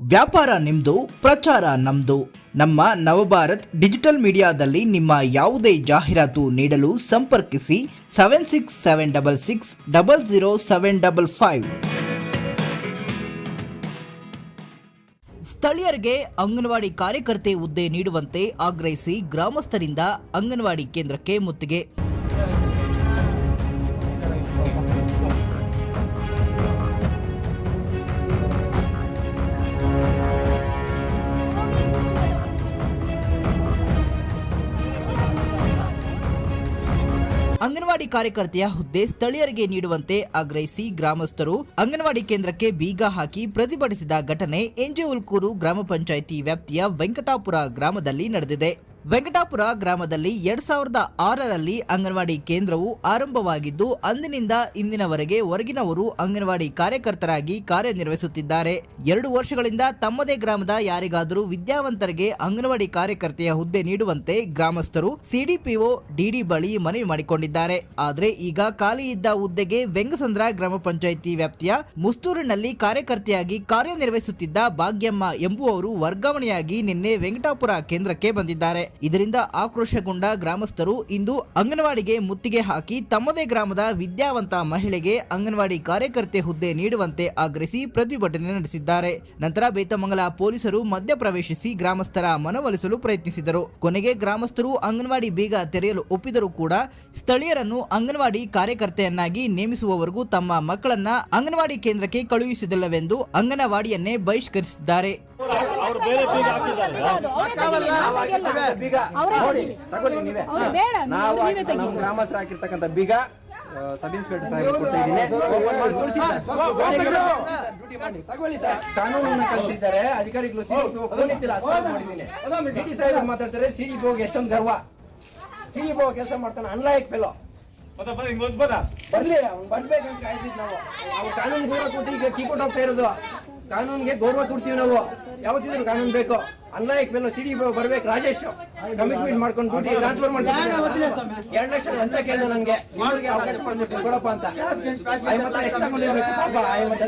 ವ್ಯಾಪಾರ ನಿಮ್ದು, ಪ್ರಚಾರ ನಮ್ದು. ನಮ್ಮ ನವಭಾರತ್ ಡಿಜಿಟಲ್ ಮೀಡಿಯಾದಲ್ಲಿ ನಿಮ್ಮ ಯಾವುದೇ ಜಾಹೀರಾತು ನೀಡಲು ಸಂಪರ್ಕಿಸಿ seven six seven double six double zero seven double five. ಸ್ಥಳೀಯರಿಗೆ ಅಂಗನವಾಡಿ ಕಾರ್ಯಕರ್ತೆ ಹುದ್ದೆ ನೀಡುವಂತೆ ಆಗ್ರಹಿಸಿ ಗ್ರಾಮಸ್ಥರಿಂದ ಅಂಗನವಾಡಿ ಕೇಂದ್ರಕ್ಕೆ ಮುತ್ತಿಗೆ. ಅಂಗನವಾಡಿ ಕಾರ್ಯಕರ್ತೆಯ ಹುದ್ದೆ ಸ್ಥಳೀಯರಿಗೆ ನೀಡುವಂತೆ ಆಗ್ರಹಿಸಿ ಗ್ರಾಮಸ್ಥರು ಅಂಗನವಾಡಿ ಕೇಂದ್ರಕ್ಕೆ ಬೀಗ ಹಾಕಿ ಪ್ರತಿಭಟಿಸಿದ ಘಟನೆ ಎಂಜೆ ಉಲ್ಕೂರು ಗ್ರಾಮ ಪಂಚಾಯಿತಿ ವ್ಯಾಪ್ತಿಯ ವೆಂಕಟಾಪುರ ಗ್ರಾಮದಲ್ಲಿ ನಡೆದಿದೆ. ವೆಂಕಟಾಪುರ ಗ್ರಾಮದಲ್ಲಿ ಎರಡ್ ಸಾವಿರದ ಆರರಲ್ಲಿ ಅಂಗನವಾಡಿ ಕೇಂದ್ರವು ಆರಂಭವಾಗಿದ್ದು, ಅಂದಿನಿಂದ ಇಂದಿನವರೆಗೆ ಹೊರಗಿನವರು ಅಂಗನವಾಡಿ ಕಾರ್ಯಕರ್ತರಾಗಿ ಕಾರ್ಯನಿರ್ವಹಿಸುತ್ತಿದ್ದಾರೆ. ಎರಡು ವರ್ಷಗಳಿಂದ ತಮ್ಮದೇ ಗ್ರಾಮದ ಯಾರಿಗಾದರೂ ವಿದ್ಯಾವಂತರಿಗೆ ಅಂಗನವಾಡಿ ಕಾರ್ಯಕರ್ತೆಯ ಹುದ್ದೆ ನೀಡುವಂತೆ ಗ್ರಾಮಸ್ಥರು ಸಿಡಿಪಿಒ, ಡಿಡಿ ಬಳಿ ಮನವಿ ಮಾಡಿಕೊಂಡಿದ್ದಾರೆ. ಆದರೆ ಈಗ ಖಾಲಿ ಇದ್ದ ಹುದ್ದೆಗೆ ವೆಂಗಸಂದ್ರ ಗ್ರಾಮ ಪಂಚಾಯಿತಿ ವ್ಯಾಪ್ತಿಯ ಮುಸ್ತೂರಿನಲ್ಲಿ ಕಾರ್ಯಕರ್ತೆಯಾಗಿ ಕಾರ್ಯನಿರ್ವಹಿಸುತ್ತಿದ್ದ ಭಾಗ್ಯಮ್ಮ ಎಂಬುವವರು ವರ್ಗಾವಣೆಯಾಗಿ ನಿನ್ನೆ ವೆಂಕಟಾಪುರ ಕೇಂದ್ರಕ್ಕೆ ಬಂದಿದ್ದಾರೆ. ಇದರಿಂದ ಆಕ್ರೋಶಗೊಂಡ ಗ್ರಾಮಸ್ಥರು ಇಂದು ಅಂಗನವಾಡಿಗೆ ಮುತ್ತಿಗೆ ಹಾಕಿ ತಮ್ಮದೇ ಗ್ರಾಮದ ವಿದ್ಯಾವಂತ ಮಹಿಳೆಗೆ ಅಂಗನವಾಡಿ ಕಾರ್ಯಕರ್ತೆ ಹುದ್ದೆ ನೀಡುವಂತೆ ಆಗ್ರಹಿಸಿ ಪ್ರತಿಭಟನೆ ನಡೆಸಿದ್ದಾರೆ. ನಂತರ ಬೇತಮಂಗಲ ಪೊಲೀಸರು ಮಧ್ಯಪ್ರವೇಶಿಸಿ ಗ್ರಾಮಸ್ಥರ ಮನವೊಲಿಸಲು ಪ್ರಯತ್ನಿಸಿದರು. ಕೊನೆಗೆ ಗ್ರಾಮಸ್ಥರು ಅಂಗನವಾಡಿ ಬೀಗ ತೆರೆಯಲು ಒಪ್ಪಿದರೂ ಕೂಡ ಸ್ಥಳೀಯರನ್ನು ಅಂಗನವಾಡಿ ಕಾರ್ಯಕರ್ತೆಯನ್ನಾಗಿ ನೇಮಿಸುವವರೆಗೂ ತಮ್ಮ ಮಕ್ಕಳನ್ನ ಅಂಗನವಾಡಿ ಕೇಂದ್ರಕ್ಕೆ ಕಳುಹಿಸಿದಿಲ್ಲವೆಂದು ಅಂಗನವಾಡಿಯನ್ನೇ ಬಹಿಷ್ಕರಿಸಿದ್ದಾರೆ. ಅವ್ರು ಬೇರೆ ಬೀಗ ಹಾಕಿದ್ದಾರೆ. ಬೀಗ. ನೋಡಿ ತಗೊಳ್ಳಿ ನೀವೇ. ಬೇಡ, ನಾವು ನಮ್ಮ ಗ್ರಾಮಸ್ಥರು ಹಾಕಿರ್ತಕ್ಕಂಥ ಬೀಗ ಸಬ್ ಇನ್ಸ್ಪೆಕ್ಟರ್ ಸಾಹೇಬ್ ಕೊಡ್ತಾ ಇದ್ದೀನಿ. ತಗೊಳ್ಳಿ ಸರ್. ಕಾನೂನನ್ನ ಕಲಿಸಿದ್ದಾರೆ. ಅಧಿಕಾರಿಗಳು ಡಿ ಡಿ ಸಾಹೇಬ್ ಮಾತಾಡ್ತಾರೆ ಸಿಡಿ ಹೋಗಿ ಎಷ್ಟೊಂದು ಗರ್ವ. ಸಿಡಿ ಹೋಗಿ ಕೆಲಸ ಮಾಡ್ತಾನೆ ಅನ್ಲಾಯಕ್ ಫೆಲೋ ಬರ್ಲಿ ಅವ್ನು ಬರ್ಬೇಕಂತ ಕಾಯ್ತಿದ್ ನಾವು. ನಾವು ಕಾನೂನು ಕೂಡ ಕೊಟ್ಟು ಈಗ ಕೀಕೊಂಡು ಹೋಗ್ತಾ ಇರೋದು. ಕಾನೂನಿಗೆ ಗೌರವ ಕೊಡ್ತೀವಿ ನಾವು. ಯಾವತ್ತಿದ್ರು ಕಾನೂನು ಬೇಕು. ಅನ್ಲಾಯಕ್ ಮೇಲೆ ಸಿಡಿ ಬರ್ಬೇಕು ರಾಜೇಶ್. ಕಮಿಟ್ಮೆಂಟ್ ಮಾಡ್ಕೊಂಡು ಡ್ಯೂಟಿ ಟ್ರಾನ್ಸ್ಫರ್ ಮಾಡ್ತೀನಿ ಎರಡು ಲಕ್ಷ ಲಂಚ ಕೇಳಿದ ನನಗೆ. ಅವಕಾಶ ಕೊಡ್ಬೇಕು ಕೊಡಪ್ಪ ಅಂತ. ಆಯ್ ಮಾತ್ರ ಎಷ್ಟು ತಗೊಂಡಿರ್ಬೇಕು ಪಾಪ. ಮತ್ತೆ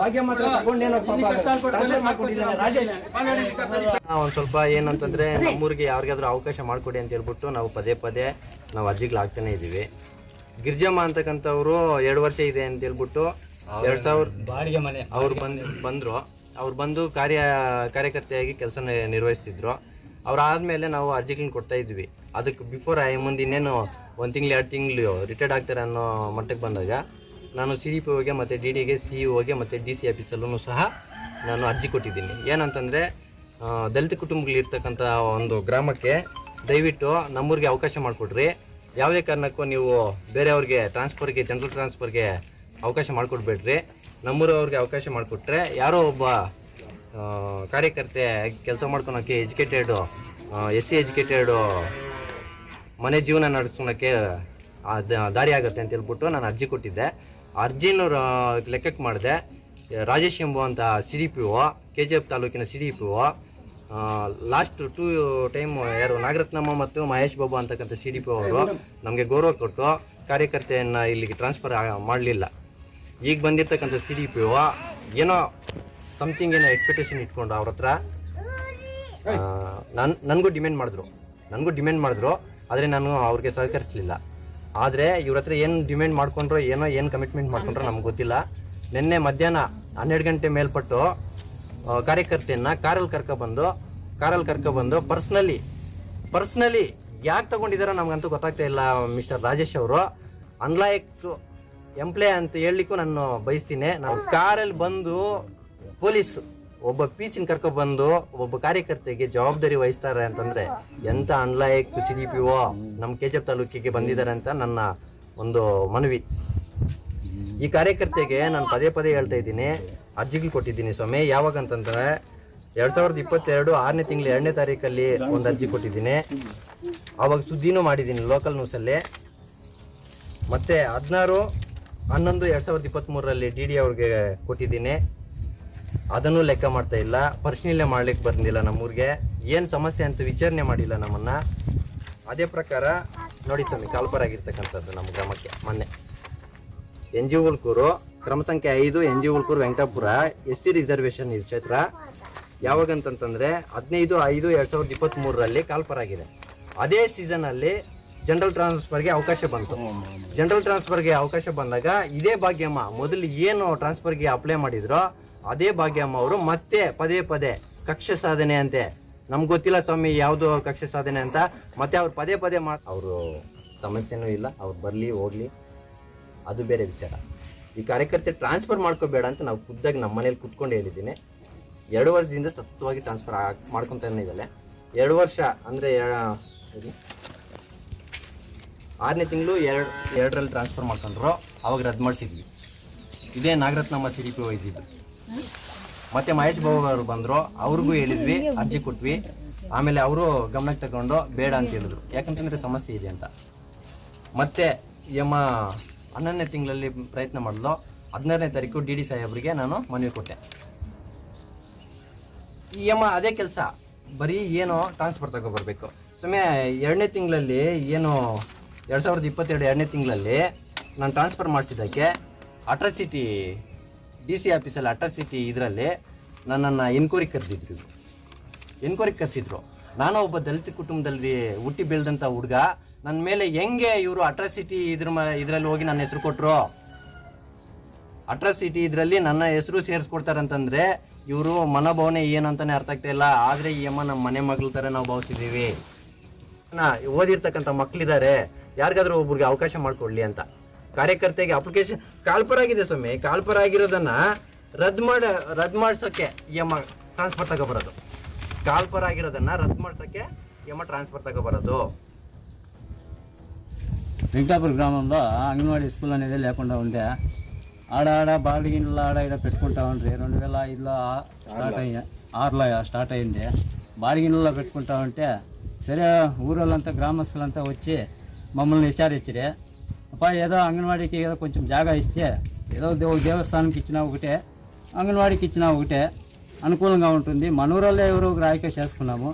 ಭಾಗ್ಯ ಮಾತ್ರ ತಗೊಂಡೇನೋ ಪಾಪ ಟ್ರಾನ್ಸ್ಫರ್ ಮಾಡ್ಕೊಂಡಿದ್ದಾನೆ ರಾಜೇಶ್. ಒಂದು ಸ್ವಲ್ಪ ಏನಂತಂದ್ರೆ ನಮ್ಮೂರಿಗೆ ಯಾರಿಗಾದ್ರೂ ಅವಕಾಶ ಮಾಡ್ಕೊಡಿ ಅಂತ ಹೇಳ್ಬಿಟ್ಟು ನಾವು ಪದೇ ಪದೇ ನಾವು ಅರ್ಜಿಗಳಾಗ್ತಾನೆ ಇದೀವಿ. ಗಿರ್ಜಮ್ಮ ಅಂತಕ್ಕಂಥವ್ರು ಎರಡು ವರ್ಷ ಇದೆ ಅಂತ ಹೇಳ್ಬಿಟ್ಟು ಎರಡ್ ಸಾವಿರ. ಬಾಡಿಗೆ ಮನೆ. ಅವ್ರು ಬಂದ್ ಬಂದ್ರು. ಅವ್ರು ಬಂದು ಕಾರ್ಯ ಕಾರ್ಯಕರ್ತೆಯಾಗಿ ಕೆಲಸ ನಿರ್ವಹಿಸ್ತಿದ್ರು. ಅವ್ರು ಆದ್ಮೇಲೆ ನಾವು ಅರ್ಜಿಗಳನ್ನ ಕೊಡ್ತಾ ಇದ್ವಿ. ಅದಕ್ಕೆ ಬಿಫೋರ್ ಐ ಮುಂದೆ ಇನ್ನೇನು ಒಂದು ತಿಂಗಳು ಎರಡು ತಿಂಗಳು ರಿಟೈರ್ಡ್ ಆಗ್ತಾರೆ ಅನ್ನೋ ಮಟ್ಟಕ್ಕೆ ಬಂದಾಗ ನಾನು ಸಿ ಡಿ ಪಿ ಓಗೆ ಮತ್ತು ಡಿ ಡಿಗೆ ಸಿ ಇ ಒಗೆ ಮತ್ತು ಡಿ ಸಿ ಆಫೀಸಲ್ಲೂ ಸಹ ನಾನು ಅರ್ಜಿ ಕೊಟ್ಟಿದ್ದೀನಿ. ಏನಂತಂದರೆ ದಲಿತ ಕುಟುಂಬಗಳಿರ್ತಕ್ಕಂಥ ಒಂದು ಗ್ರಾಮಕ್ಕೆ ದಯವಿಟ್ಟು ನಮ್ಮೂರಿಗೆ ಅವಕಾಶ ಮಾಡಿಕೊಡ್ರಿ. ಯಾವುದೇ ಕಾರಣಕ್ಕೂ ನೀವು ಬೇರೆಯವ್ರಿಗೆ ಟ್ರಾನ್ಸ್ಫರ್ಗೆ ಜನರಲ್ ಟ್ರಾನ್ಸ್ಫರ್ಗೆ ಅವಕಾಶ ಮಾಡಿಕೊಡ್ಬೇಡ್ರಿ. ನಮ್ಮೂರವ್ರಿಗೆ ಅವಕಾಶ ಮಾಡಿಕೊಟ್ರೆ ಯಾರೋ ಒಬ್ಬ ಕಾರ್ಯಕರ್ತೆ ಕೆಲಸ ಮಾಡ್ಕೊಳಕ್ಕೆ ಎಜುಕೇಟೆಡು ಎಸ್ ಸಿ ಎಜುಕೇಟೆಡು ಮನೆ ಜೀವನ ನಡೆಸ್ಕೊಳಕ್ಕೆ ದಾರಿ ಆಗುತ್ತೆ ಅಂತ ಹೇಳ್ಬಿಟ್ಟು ನಾನು ಅರ್ಜಿ ಕೊಟ್ಟಿದ್ದೆ. ಅರ್ಜಿನ ಲೆಕ್ಕಕ್ಕೆ ಮಾಡಿದೆ. Rajesh ಎಂಬುವಂಥ C D P O K G F ತಾಲೂಕಿನ C D P O last two time ಯಾರು ನಾಗರತ್ನಮ್ಮ ಮತ್ತು ಮಹೇಶ್ ಬಾಬು ಅಂತಕ್ಕಂಥ ಸಿ ಡಿ ಪಿ ಅವರು ನಮಗೆ ಗೌರವ ಕೊಟ್ಟು ಕಾರ್ಯಕರ್ತೆಯನ್ನು ಇಲ್ಲಿಗೆ ಟ್ರಾನ್ಸ್ಫರ್ ಮಾಡಲಿಲ್ಲ. ಈಗ ಬಂದಿರ್ತಕ್ಕಂಥ ಸಿ ಡಿ ಪಿ ಒ ಏನೋ ಸಮಥಿಂಗ್ ಏನೋ ಎಕ್ಸ್ಪೆಕ್ಟೇಷನ್ ಇಟ್ಕೊಂಡು ಅವ್ರ ಹತ್ರ ನನ್, ನನಗೂ ಡಿಮ್ಯಾಂಡ್ ಮಾಡಿದ್ರು. ನನಗೂ ಡಿಮ್ಯಾಂಡ್ ಮಾಡಿದ್ರು, ಆದರೆ ನಾನು ಅವ್ರಿಗೆ ಸಹಕರಿಸಲಿಲ್ಲ. ಆದರೆ ಇವ್ರ ಹತ್ರ ಏನು ಡಿಮ್ಯಾಂಡ್ ಮಾಡ್ಕೊಂಡ್ರು, ಏನೋ ಏನು ಕಮಿಟ್ಮೆಂಟ್ ಮಾಡ್ಕೊಂಡ್ರೋ ನಮ್ಗೆ ಗೊತ್ತಿಲ್ಲ. ನಿನ್ನೆ ಮಧ್ಯಾಹ್ನ ಹನ್ನೆರಡು ಗಂಟೆ ಮೇಲ್ಪಟ್ಟು ಕಾರ್ಯಕರ್ತೆಯನ್ನು ಕಾರಲ್ಲಿ ಕರ್ಕೊಬಂದು ಕಾರಲ್ಲಿ ಕರ್ಕೊಬಂದು ಪರ್ಸ್ನಲಿ ಪರ್ಸ್ನಲಿ ಯಾಕೆ ತಗೊಂಡಿದಾರೋ ನಮಗಂತೂ ಗೊತ್ತಾಗ್ತಾ ಇಲ್ಲ ಮಿಸ್ಟರ್ ರಾಜೇಶ್ ಅವರು. ಅನ್ಲಾಯಕ್ ಎಂಪ್ಲಾಯ್ ಅಂತ ಹೇಳಲಿಕ್ಕೂ ನಾನು ಬಯಸ್ತೀನಿ. ನಾನು ಕಾರಲ್ಲಿ ಬಂದು ಪೊಲೀಸ್, ಒಬ್ಬ ಪೀಸಿನ ಕರ್ಕೊಬಂದು ಒಬ್ಬ ಕಾರ್ಯಕರ್ತೆಗೆ ಜವಾಬ್ದಾರಿ ವಹಿಸ್ತಾರೆ ಅಂತಂದ್ರೆ ಎಂತ ಅನ್ಲಾಯಕ್ ಸಿ ಡಿ ಪಿ ಓ ನಮ್ಮ ಕೆ ಜಿ ತಾಲೂಕಿಗೆ ಬಂದಿದ್ದಾರೆ ಅಂತ ನನ್ನ ಒಂದು ಮನವಿ. ಈ ಕಾರ್ಯಕರ್ತೆಗೆ ನಾನು ಪದೇ ಪದೇ ಹೇಳ್ತಾ ಇದ್ದೀನಿ. ಅರ್ಜಿಗಳು ಕೊಟ್ಟಿದ್ದೀನಿ ಸ್ವಾಮಿ. ಯಾವಾಗ ಅಂತಂದ್ರೆ ಎರಡ್ ಸಾವಿರದ ಇಪ್ಪತ್ತೆರಡು ಆರನೇ ತಿಂಗಳು ಎರಡನೇ ತಾರೀಕಲ್ಲಿ ಒಂದು ಅರ್ಜಿ ಕೊಟ್ಟಿದ್ದೀನಿ. ಅವಾಗ ಸುದ್ದಿನೂ ಮಾಡಿದ್ದೀನಿ ಲೋಕಲ್ ನ್ಯೂಸಲ್ಲಿ ಮತ್ತೆ ಹದಿನಾರು ಹನ್ನೊಂದು ಎರಡ್ ಸಾವಿರದ ಇಪ್ಪತ್ತ್ಮೂರರಲ್ಲಿ ಡಿ ಡಿ ಅವ್ರಿಗೆ ಕೊಟ್ಟಿದ್ದೀನಿ. ಅದನ್ನು ಲೆಕ್ಕ ಮಾಡ್ತಾ ಇಲ್ಲ. ಪರಿಶೀಲನೆ ಮಾಡ್ಲಿಕ್ಕೆ ಬಂದಿಲ್ಲ ನಮ್ಮೂರಿಗೆ. ಏನು ಸಮಸ್ಯೆ ಅಂತ ವಿಚಾರಣೆ ಮಾಡಿಲ್ಲ ನಮ್ಮನ್ನ. ಅದೇ ಪ್ರಕಾರ, ನೋಡಿ ಸ್ವಾಮಿ ಕಾಲ್ಪರ್ ಆಗಿರ್ತಕ್ಕಂಥದ್ದು ನಮ್ಮ ಗ್ರಾಮಕ್ಕೆ ಮೊನ್ನೆ. ಎನ್ ಜಿ ಉಲ್ಕೂರು, ಕ್ರಮ ಸಂಖ್ಯೆ ಐದು, N G Ulkuru, Venkatapura, S C reservation ಕ್ಷೇತ್ರ. ಯಾವಾಗಂತಂತಂದರೆ ಹದಿನೈದು ಐದು ಎರಡು ಸಾವಿರದ ಇಪ್ಪತ್ತ್ಮೂರರಲ್ಲಿ ಕಾಲ್ಪರ್ ಆಗಿದೆ ಅದೇ ಸೀಸನ್ ಅಲ್ಲಿ ಜನರಲ್ ಟ್ರಾನ್ಸ್ಫರ್ಗೆ ಅವಕಾಶ ಬಂತು. ಜನರಲ್ ಟ್ರಾನ್ಸ್ಫರ್ಗೆ ಅವಕಾಶ ಬಂದಾಗ ಇದೇ ಭಾಗ್ಯಮ್ಮ ಮೊದಲು ಏನು ಟ್ರಾನ್ಸ್ಫರ್ಗೆ ಅಪ್ಲೈ ಮಾಡಿದ್ರೋ ಅದೇ ಭಾಗ್ಯಮ್ಮ ಅವರು ಮತ್ತೆ ಪದೇ ಪದೇ ಕಕ್ಷ ಸಾಧನೆ ಅಂತೆ. ನಮ್ಗೆ ಗೊತ್ತಿಲ್ಲ ಸ್ವಾಮಿ ಯಾವುದು ಕಕ್ಷ ಸಾಧನೆ ಅಂತ. ಮತ್ತೆ ಅವ್ರು ಪದೇ ಪದೇ ಮಾ ಅವರು ಸಮಸ್ಯೆನೂ ಇಲ್ಲ ಅವ್ರು ಬರಲಿ ಹೋಗ್ಲಿ. ಅದು ಬೇರೆ ವಿಚಾರ. ಈ ಕಾರ್ಯಕರ್ತೆ ಟ್ರಾನ್ಸ್ಫರ್ ಮಾಡ್ಕೋಬೇಡ ಅಂತ ನಾವು ಖುದ್ದಾಗಿ ನಮ್ಮ ಮನೇಲಿ ಕುತ್ಕೊಂಡು ಹೇಳಿದ್ದೀನಿ. ಎರಡು ವರ್ಷದಿಂದ ಸತತವಾಗಿ ಟ್ರಾನ್ಸ್ಫರ್ ಮಾಡ್ಕೊತಾನೆ ಇದ್ದಾಳೆ. ಎರಡು ವರ್ಷ ಅಂದರೆ ಆರನೇ ತಿಂಗಳು ಎರಡು, ಎರಡರಲ್ಲಿ ಟ್ರಾನ್ಸ್ಫರ್ ಮಾಡ್ಕೊಂಡ್ರು, ಅವಾಗ ರದ್ದು ಮಾಡಿಸಿದ್ವಿ. ಇದೇ ನಾಗರತ್ನಮ್ಮ ಸಿ ಡಿ ಪಿ ವಹಿಸಿದ್ದು ಮತ್ತೆ ಮಹೇಶ್ ಬಾಬು ಅವರು ಬಂದರು, ಅವ್ರಿಗೂ ಹೇಳಿದ್ವಿ, ಅರ್ಜಿ ಕೊಟ್ವಿ. ಆಮೇಲೆ ಅವರು ಗಮನಕ್ಕೆ ತಗೊಂಡು, ಬೇಡ ಅಂತ ಹೇಳಿದ್ರು. ಯಾಕಂತಂದರೆ ಸಮಸ್ಯೆ ಇದೆ ಅಂತ. ಮತ್ತೆ ಯಮ್ಮ ಹನ್ನೊಂದನೇ ತಿಂಗಳಲ್ಲಿ ಪ್ರಯತ್ನ ಮಾಡಲು. ಹದಿನಾರನೇ ತಾರೀಕು ಡಿ ಡಿ ಸಾಹೇಬ್ರಿಗೆ ನಾನು ಮನವಿ ಕೊಟ್ಟೆ. ಈ ಯಮ್ಮ ಅದೇ ಕೆಲಸ. ಬರೀ ಏನು ಟ್ರಾನ್ಸ್ಫರ್ ತಗೊಬರ್ಬೇಕು ಸುಮ್ಮನೆ ಎರಡನೇ ತಿಂಗಳಲ್ಲಿ ಏನು ಎರಡು ಸಾವಿರದ ಇಪ್ಪತ್ತೆರಡು ಎರಡನೇ ತಿಂಗಳಲ್ಲಿ ನಾನು ಟ್ರಾನ್ಸ್ಫರ್ ಮಾಡಿಸಿದ್ದಕ್ಕೆ ಅಟ್ರಾಸಿಟಿ ಡಿ ಸಿ ಆಫೀಸಲ್ಲಿ ಅಟ್ರಾಸಿಟಿ ಇದರಲ್ಲಿ ನನ್ನನ್ನು ಎನ್ಕ್ವೈರಿ ಕರೆದಿದ್ರು. ಎನ್ಕ್ವೈರಿ ಕರೆಸಿದ್ರು. ನಾನು ಒಬ್ಬ ದಲಿತ ಕುಟುಂಬದಲ್ಲಿ ಹುಟ್ಟಿ ಬೆಳೆದಂಥ ಹುಡುಗ ನನ್ನ ಮೇಲೆ ಹೆಂಗೆ ಇವರು ಅಟ್ರಾಸಿಟಿ ಇದ್ರ ಮ, ಇದರಲ್ಲಿ ಹೋಗಿ ನನ್ನ ಹೆಸರು ಕೊಟ್ಟರು ಅಟ್ರಾಸಿಟಿ ಇದರಲ್ಲಿ ನನ್ನ ಹೆಸರು ಸೇರಿಸ್ಕೊಡ್ತಾರಂತಂದರೆ ಇವರು ಮನೋಭಾವನೆ ಏನು ಅಂತಲೇ ಅರ್ಥ ಆಗ್ತಾ ಇಲ್ಲ. ಆದರೆ ಈ ಅಮ್ಮ ನಮ್ಮ ಮನೆ ಮಗಳ ಥರ ನಾವು ಭಾವಿಸಿದ್ದೀವಿ. ಓದಿರ್ತಕ್ಕಂಥ ಮಕ್ಳಿದ್ದಾರೆ ಯಾರಿಗಾದ್ರೂ ಒಬ್ರಿಗೆ ಅವಕಾಶ ಮಾಡ್ಕೊಡ್ಲಿ ಅಂತ ಕಾರ್ಯಕರ್ತೆಗೆ ಅಪ್ಲಿಕೇಶನ್ ಕಾಲ್ಪರ್ ಆಗಿದೆ ಸ್ವಾಮಿ ಕಾಲ್ಪರ್ ಆಗಿರೋದನ್ನ ರದ್ದು ಮಾಡ ರದ್ದು ಮಾಡ್ಸೋಕೆ ಈ ಅಮ್ಮ ಟ್ರಾನ್ಸ್ಫರ್ ತಗೊಬರೋದು ಕಾಲ್ಪರ್ ಆಗಿರೋದನ್ನ ರದ್ದು ಮಾಡ್ಸೋಕೆ ಈ ಅಮ್ಮ ట్రాన్స్ఫర్ తగ్గబడదు వెంకటాపురం గ్రామంలో అంగన్వాడీ స్కూల్ అనేది లేకుండా ఉండే ఆడ ఆడ బాడిగిన్లో ఆడ ఈడ పెట్టుకుంటా ఉండ్రి రెండు వేల ఐదులో ఆ- స్టార్ట్ అయ్యి ఆరులో స్టార్ట్ అయింది బాడిగిన్లలో పెట్టుకుంటా ఉంటే సరే ఊరోళ్ళంతా గ్రామస్తులంతా వచ్చి మమ్మల్ని విచారించరే. అప్ప ఏదో అంగన్వాడీకి ఏదో కొంచెం జాగా ఇస్తే ఏదో దేవ దేవస్థానంకి ఇచ్చినా ఒకటే అంగన్వాడీకి ఇచ్చినా ఒకటే అనుకూలంగా ఉంటుంది. మన ఎవరో ఒక రాయిక చేసుకున్నాము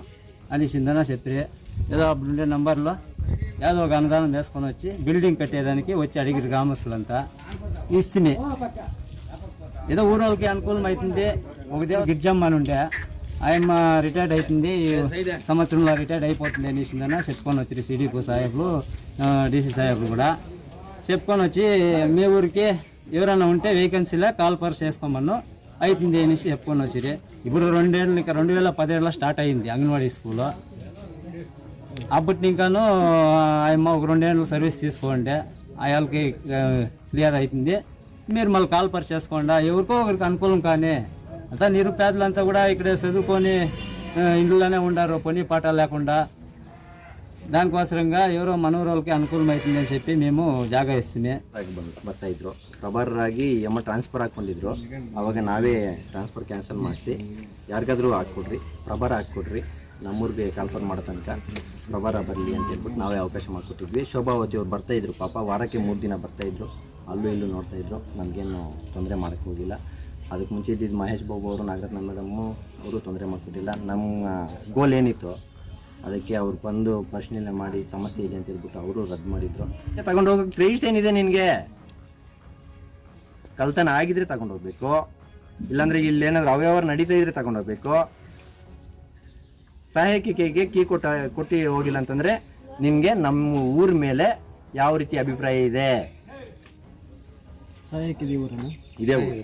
చిందన చెప్పి ఏదో అప్పుడుండే నంబర్లో ఏదో ఒక అనుదానం వేసుకొని వచ్చి బిల్డింగ్ కట్టేదానికి వచ్చి అడిగిరు గ్రామస్తులంతా. ఇస్తుంది ఏదో ఊరోళ్ళకి అనుకూలం అవుతుంది. ఒక దేవ గిడ్జమ్మ అని ఉండే. ఆయమ్మ రిటైర్డ్ అవుతుంది సంవత్సరంలో రిటైర్డ్ అయిపోతుంది అనేసిందన్న చెప్పుకొని వచ్చి సిడిపి సాహెబ్లు డీసీ సాహెబ్లు కూడా. చెప్పుకొని వచ్చి మీ ఊరికి ఎవరైనా ఉంటే వేకెన్సీలో కాల్ పర్స్ చేసుకోమన్ను. అవుతుంది అనేసి చెప్పుకొని వచ్చిరి ఇప్పుడు రెండేళ్ళు ఇంకా రెండు వేల పదిహేడులో స్టార్ట్ అయింది అంగన్వాడీ స్కూల్లో అప్పటి ఇంకాను ఆయమ్మ ఒక రెండేళ్ళు సర్వీస్ తీసుకోండి అయాలకి క్లియర్ అవుతుంది మీరు మళ్ళీ కాల్ పర్ చేసుకోండి. ఎవరికో ఒకరికి అనుకూలం కానీ అంతా నిరుపేదలంతా కూడా ఇక్కడే చదువుకొని ఆ, ఇంట్లోనే ఉండారు పని పాట లేకుండా దానికోసరంగా ఎవరో మనవరోళ్ళకి అనుకూలం అవుతుంది అని చెప్పి మేము జాగా ఇస్తుంది ಆಗಿ ಬಂದು ಬರ್ತಾ ಇದ್ರು ಪ್ರಭಾರರಾಗಿ ಎಮ್ಮ ಟ್ರಾನ್ಸ್ಫರ್ ಹಾಕೊಂಡಿದ್ರು ಅವಾಗ ನಾವೇ ಟ್ರಾನ್ಸ್ಫರ್ ಕ್ಯಾನ್ಸಲ್ ಮಾಡಿಸಿ ಯಾರಿಗಾದ್ರೂ ಹಾಕ್ಕೊಡ್ರಿ ಪ್ರಭಾರ ಹಾಕ್ಕೊಡ್ರಿ ನಮ್ಮೂರಿಗೆ ಕಾಲ್ಫರ್ ಮಾಡೋ ತನಕ ಪ್ರಭಾರ ಬರಲಿ ಅಂತ ಹೇಳ್ಬಿಟ್ಟು ನಾವೇ ಅವಕಾಶ ಮಾಡಿಕೊಟ್ಟಿದ್ವಿ ಶೋಭಾವತಿ ಅವ್ರು ಬರ್ತಾ ಇದ್ರು ಪಾಪ ವಾರಕ್ಕೆ ಮೂರು ದಿನ ಬರ್ತಾ ಇದ್ರು ಅಲ್ಲೂ ಇಲ್ಲೂ ನೋಡ್ತಾ ಇದ್ರು ನಮಗೇನು ತೊಂದರೆ ಮಾಡೋಕ್ಕೆ ಹೋಗಿಲ್ಲ ಅದಕ್ಕೆ ಮುಂಚೆ ಇದ್ದಿದ್ದು ಮಹೇಶ್ ಬಾಬು ಅವರು ನಾಗರತ್ನ ಮೇಡಮ್ಮು ಅವರು ತೊಂದರೆ ಮಾಡ್ಕೊಟ್ಟಿಲ್ಲ. ನಮ್ಮ ಗೋಲ್ ಏನಿತ್ತು ಅದಕ್ಕೆ ಅವ್ರು ಬಂದು ಪರಿಶೀಲನೆ ಮಾಡಿ ಸಮಸ್ಯೆ ಇದೆ ಅಂತ ಹೇಳ್ಬಿಟ್ಟು ಅವರು ರದ್ದು ಮಾಡಿದ್ರು. ತಗೊಂಡು ಹೋಗೋ ಕ್ರೆಡಿಟ್ಸ್ ಏನಿದೆ ನಿನಗೆ? ಕಲ್ತನ ಆಗಿದ್ರೆ ತಗೊಂಡೋಗ್ಬೇಕು ಇಲ್ಲಾಂದ್ರೆ ಇಲ್ಲಿ ಏನಾದ್ರು ಅವ್ಯವಹಾರ ನಡೀತಾ ಇದ್ರೆ ತಗೊಂಡು ಹೋಗ್ಬೇಕು. ಸಹಾಯಕಿಗೆ ಕೀ ಕೊಟ್ಟ ಕೊಟ್ಟು ಹೋಗಿಲ್ಲ ಅಂತಂದ್ರೆ ನಿಮ್ಗೆ ನಮ್ಮ ಊರ ಮೇಲೆ ಯಾವ ರೀತಿ ಅಭಿಪ್ರಾಯ ಇದೆ? ಇದೇ ಊರು.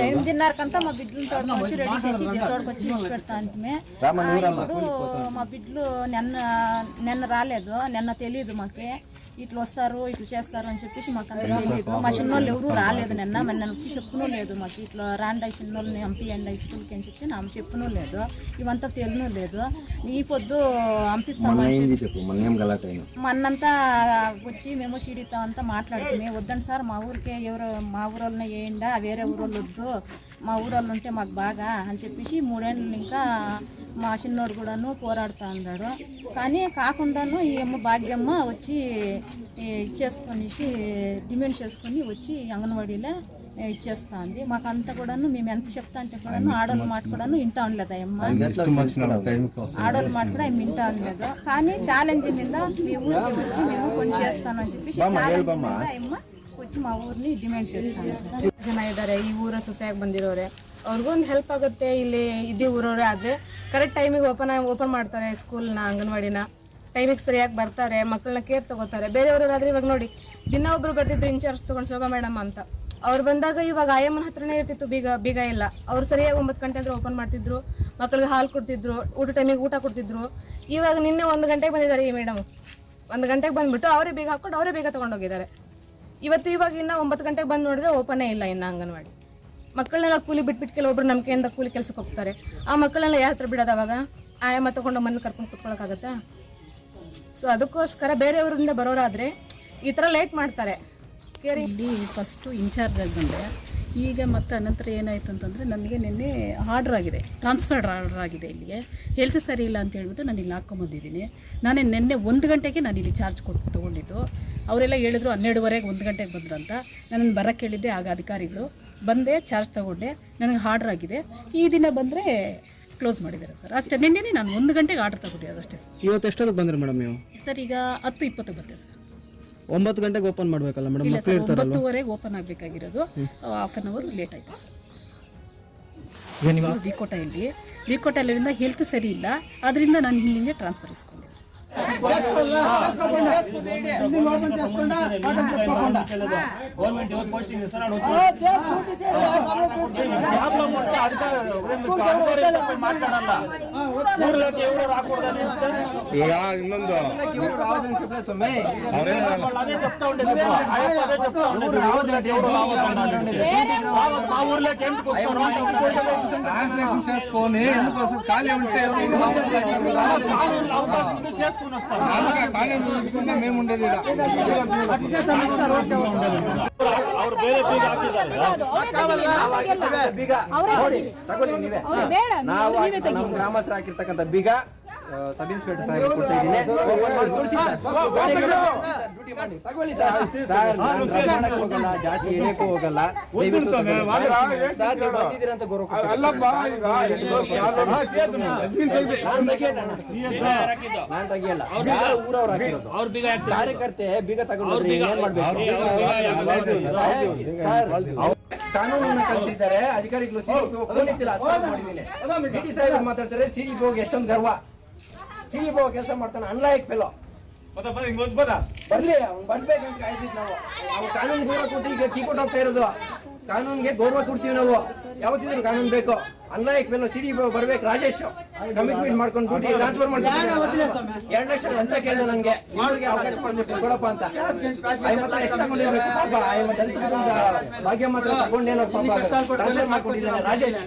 ఎనిమిదిన్నరకంతా మా బిడ్డలు తోడుకొచ్చి రెడీ చేసి తోడుకొచ్చి ఇచ్చి పెడతా అంటే ఇప్పుడు మా బిడ్డలు నిన్న నిన్న రాలేదు నిన్న తెలియదు మాకి. ఇట్లా వస్తారు ఇట్లా చేస్తారు అని చెప్పేసి మాకు అంత తెలియదు. మా చిన్నోళ్ళు ఎవరు రాలేదు నిన్న మరి నన్ను వచ్చి చెప్పునూ లేదు మాకు. ఇట్లా రాండి చిన్నోళ్ళని పంపియండి స్కూల్కి అని చెప్పి నాకు చెప్పునూ లేదు. ఇవంతా తెలియనూ లేదు. ఈ పొద్దు అయినా మన్నంతా వచ్చి మేము షీడీతో అంతా మాట్లాడుకుని వద్దండి సార్ మా ఊరికే ఎవరు మా ఊరోళ్ళని వేయండా వేరే ఊరోళ్ళు వద్దు. మా ఊరోళ్ళు ఉంటే మాకు బాగా అని చెప్పేసి మూడేళ్ళు ఇంకా మా చిన్నోడు కూడాను పోరాడుతూ ఉన్నాడు. కానీ కాకుండాను ఈ అమ్మ భాగ్యమ్మ వచ్చి ఇచ్చేసుకొనేసి డిమాండ్ చేసుకొని వచ్చి అంగన్వాడీలో ఇచ్చేస్తా ఉంది. మాకంతా కూడాను మేము ఎంత చెప్తా అంటే కూడాను ఆడోళ్ళ మాట కూడాను వింటా ఉండలేదు అమ్మ. ఆడోళ్ళ మాట కూడా ఏమి వింటా ఉండలేదు. కానీ ఛాలెంజ్ మీద మీ ఊరికి వచ్చి మేము కొన్ని చేస్తాను అని చెప్పి ఛాలెంజ్ అమ్మ వచ్చి మా ఊరిని ಡಿಮ್ಯಾಂಡ್ చేస్తాను ಜನ ಇದ್ದಾರೆ ಈ ಊರ ಸೊಸೆಯಾಗಿ ಬಂದಿರೋರೆ ಅವ್ರಿಗೊಂದು ಹೆಲ್ಪ್ ಆಗುತ್ತೆ ಇಲ್ಲಿ ಇದೇ ಊರವ್ರೆ ಆದರೆ ಕರೆಕ್ಟ್ ಟೈಮಿಗೆ ಓಪನ್ ಓಪನ್ ಮಾಡ್ತಾರೆ ಸ್ಕೂಲ್ನ ಅಂಗನವಾಡಿನ ಟೈಮಿಗೆ ಸರಿಯಾಗಿ ಬರ್ತಾರೆ ಮಕ್ಕಳನ್ನ ಕೇರ್ ತಗೋತಾರೆ ಬೇರೆಯವ್ರಾದ್ರೆ ಇವಾಗ ನೋಡಿ ದಿನ ಒಬ್ರು ಬರ್ತಿದ್ರು ಇನ್ಚಾರ್ಜ್ ತಗೊಂಡು ಶೋಭಾ ಮೇಡಮ್ ಅಂತ ಅವ್ರು ಬಂದಾಗ ಇವಾಗ ಆಯಮ್ಮನ ಹತ್ರನೇ ಇರ್ತಿತ್ತು ಬೀಗ ಬೀಗ ಇಲ್ಲ ಅವ್ರು ಸರಿಯಾಗಿ ಒಂಬತ್ತು ಗಂಟೆ ಅಂದ್ರೆ ಓಪನ್ ಮಾಡ್ತಿದ್ರು ಮಕ್ಕಳಿಗೆ ಹಾಲು ಕೊಡ್ತಿದ್ರು ಊಟ ಟೈಮಿಗೆ ಊಟ ಕೊಡ್ತಿದ್ರು ಇವಾಗ ನಿನ್ನೆ ಒಂದು ಗಂಟೆಗೆ ಬಂದಿದ್ದಾರೆ ಈ ಮೇಡಮ್ ಒಂದು ಗಂಟೆಗೆ ಬಂದ್ಬಿಟ್ಟು ಅವರೇ ಬೀಗ ಹಾಕೊಂಡು ಅವರೇ ಬೀಗ ತಗೊಂಡೋಗಿದ್ದಾರೆ ಇವತ್ತು ಇವಾಗ ಇನ್ನ ಒಂಬತ್ತು ಗಂಟೆಗೆ ಬಂದು ನೋಡಿದ್ರೆ ಓಪನೇ ಇಲ್ಲ ಇನ್ನ ಅಂಗನವಾಡಿ. ಮಕ್ಕಳನ್ನೆಲ್ಲ ಕೂಲಿ ಬಿಟ್ಬಿಟ್ಟು ಕೆಲವೊಬ್ರು ನಂಬಿಕೆಯಿಂದ ಕೂಲಿ ಕೆಲಸಕ್ಕೆ ಹೋಗ್ತಾರೆ. ಆ ಮಕ್ಕಳನ್ನೆಲ್ಲ ಯಾರ ಹತ್ರ ಬಿಡೋದು ಅವಾಗ? ಆಯಮ್ಮ ತಗೊಂಡು ಮನೆ ಕರ್ಕೊಂಡು ಕುತ್ಕೊಳಕ್ಕಾಗತ್ತಾ? ಸೊ ಅದಕ್ಕೋಸ್ಕರ ಬೇರೆಯವರಿಂದ ಬರೋರಾದ್ರೆ ಈ ಥರ ಲೇಟ್ ಮಾಡ್ತಾರೆ. ಕೇರಿ. ಫಸ್ಟು ಇನ್ಚಾರ್ಜ್ ಆಗಿ ಬಂದೆ ಈಗ ಮತ್ತೆ ಅನಂತರ ಏನಾಯ್ತು ಅಂತಂದರೆ ನನಗೆ ನಿನ್ನೆ ಆರ್ಡ್ರ್ ಆಗಿದೆ. ಟ್ರಾನ್ಸ್ಫರ್ ಆರ್ಡ್ರ್ ಆಗಿದೆ ಇಲ್ಲಿಗೆ. ಹೆಲ್ತ್ ಸರಿ ಇಲ್ಲ ಅಂತ ಹೇಳ್ಬಿಟ್ಟು ನಾನು ಇಲ್ಲಿ ಹಾಕ್ಕೊಂಬಂದಿದ್ದೀನಿ ನಾನೇ ನಿನ್ನೆ ಒಂದು ಗಂಟೆಗೆ ನಾನು ಇಲ್ಲಿ ಚಾರ್ಜ್ ಕೊಟ್ಟು ತೊಗೊಂಡಿದ್ದು. ಅವರೆಲ್ಲ ಹೇಳಿದ್ರು ಹನ್ನೆರಡುವರೆಗೆ ಒಂದು ಗಂಟೆಗೆ ಬಂದ್ರು ಅಂತ. ನಾನು ಬರೋಕ್ಕೆ ಹೇಳಿದ್ದೆ ಆಗ ಅಧಿಕಾರಿಗಳು ಬಂದೆ ಚಾರ್ಜ್ ತೊಗೊಂಡೆ. ನನಗೆ ಆರ್ಡ್ರ್ ಆಗಿದೆ. ಈ ದಿನ ಬಂದರೆ ಕ್ಲೋಸ್ ಮಾಡಿದ್ದಾರೆ ಸರ್. ಅಷ್ಟೇ ನಿನ್ನೆ ನಾನು ಒಂದು ಗಂಟೆಗೆ ಆರ್ಡ್ರ್ ತಗೊಂಡಿರೋದು ಅಷ್ಟೇ ಸರ್. ಇವತ್ತು ಎಷ್ಟೊತ್ತಿಗೆ ಬಂದರೆ ಮೇಡಮ್ ನೀವು? ಸರ್ ಈಗ ಹತ್ತು ಇಪ್ಪತ್ತು ಬಂದೆ ಸರ್. ಒಂಬತ್ತು ಗಂಟೆಗೆ ಓಪನ್ ಮಾಡಬೇಕಲ್ಲ ಮೇಡಮ್ ಇಲ್ಲ ಮಕ್ಕಳು ಸರ್ ಇರ್ತಾರಲ್ವ? ಒಂಬತ್ತುವರೆಗೆ ಓಪನ್ ಆಗಬೇಕಾಗಿರೋದು. ಹಾಫ್ ಆನ್ ಅವರ್ ಲೇಟ್ ಆಯಿತು ಸರ್. ಇಲ್ಲಿ. ಅಲ್ಲಿಂದ ಹೆಲ್ತ್ ಸರಿ ಇಲ್ಲ. ಅದರಿಂದ ನಾನು ಇಲ್ಲಿಂದ ಟ್ರಾನ್ಸ್ಫರ್ ಇಸ್ಕೊಂಡಿದ್ದೆ ಗೌರ್ಮೆಂಟ್ ಇವತ್ತು ಪೋಸ್ಟಿಂಗ್ ಹೆಸರು ಪ್ರಾಬ್ಲಮ್ ఉంటే అధికారులు అధికారులు మాట్లాడాలా ఊర్లోకి ఎవరు రాకూడదని ಇವ್ರು ರಾವಣನ್ ಶಿಫ್ಲೆ ಸ್ವಾಮಿ. వాళ్ళు అదే చెప్తా ఉండేది ఇప్పుడు. ఆయన అదే చెప్తా ఉండేది. ಇವ್ರು ರಾವಣನ್ అంటే ఎవరు రావద్దు అంటుండేది. రావద్దు, మా ఊర్లోకి ఎందుకు వస్తారు చేసుకొని ఎందుకోసం ఖాళీ ఉంటే అవకాశం ఉంది, చేసుకుని వస్తారు మేము ఉండేది ಅವ್ರು ಬೇರೆ ಬೀಗ ಹಾಕಿದ್ದಾರೆ ಬೀಗ ನೋಡಿ ತಗೊಳ್ಳಿ ನೀವೇ ನಾವು ಹಾಕಿ- ನಮ್ಮ ಗ್ರಾಮಸ್ಥರು ಹಾಕಿರ್ತಕ್ಕಂಥ ಬೀಗ ಆ, ಸಬ್ ಇನ್ಸ್ಪೆಕ್ಟರ್ ಸಾಹೇಬ್ ಕೊಟ್ಟಿದ್ದೀನಿ ಇದ್ದೀನಿ ಓಪನ್ ಮಾಡಿ ತೋರಿಸಿ ಸರ್. ಡ್ಯೂಟಿ ಮಾಡಿ. ತಗೊಳ್ಳಿ ಸರ್ ಸರ್ ನಾನು ಡ್ರೈವ್ ಹೋಗಲ್ಲ ಜಾಸ್ತಿ ಹೇಳಕ್ಕೂ ಹೋಗಲ್ಲ. ನಾನ್ ತೆಗಿಯಲ್ಲ ಅಣ್ಣ. ನಾನ್ ತೆಗಿಯಲ್ಲ ಯಾರು ಊರವ್ರು ಹಾಕಿರೋದು ಕಾರ್ಯಕರ್ತೆ ಬೀಗ ತಗೊಂಡ್ರೆ ಏನ್ ಮಾಡ್ಬೇಕು ಸರ್, ಕಾನೂನನ್ನ ಕಲಿಸಿದ್ದಾರೆ ಅಧಿಕಾರಿಗಳು ಸಿಡಿ ಸಾಹೇಬ್ ಮಾತಾಡ್ತಾರೆ ಸಿಡಿ ಹೋಗಿ ಎಷ್ಟೊಂದು ಗರ್ವ ಸಿಡಿ ಬೋ ಕೆಲಸ ಮಾಡ್ತಾನೆ ಅನ್ಲಾಯಕ್ ಫೆಲೋ ಬದ ಬದ ಬದ ಬರ್ಲಿ ಅವ್ನು ಬರ್ಬೇಕಂತ ಕಾಯ್ದಿದ್ ನಾವು. ನಾವು ಕಾನೂನು ಗೌರವ ಕೊಟ್ಟು ಈಗ ಕಿಕ್ಔಟ್ ಹೋಗ್ತಾ ಇರೋದು. ಕಾನೂನ್ಗೆ ಗೌರವ ಕೊಡ್ತೀವಿ ನಾವು. ಯಾವತ್ತಿದ್ರು ಕಾನೂನು ಬೇಕು. ಅನ್ಲಾಯಕ್ ಫೆಲೋ ಸಿಡಿ ಬರ್ಬೇಕು ರಾಜೇಶ್. ಕಮಿಟ್ಮೆಂಟ್ ಮಾಡ್ಕೊಂಡು ಡ್ಯೂಟಿ ಟ್ರಾನ್ಸ್ಫರ್ ಮಾಡ್ತೀನಿ ಎರಡು ಲಕ್ಷ ಲಂಚ ಕೇಳಿದೆ ನನಗೆ ಅವ್ರಿಗೆ ಅವಕಾಶ ಕೊಡಪ್ಪ ಅಂತ. ಐವತ್ತ ಎಷ್ಟು ತಗೊಂಡಿರ್ಬೇಕು? ಪಾಪ ಮತ್ತೆ ದಲಿತ ಭಾಗ್ಯ ಮಾತ್ರ ತಗೊಂಡೇನೋ ಪಾಪ. ಟ್ರಾನ್ಸ್ಫರ್ ಮಾಡ್ಕೊಂಡಿದ್ದಾನೆ ರಾಜೇಶ್.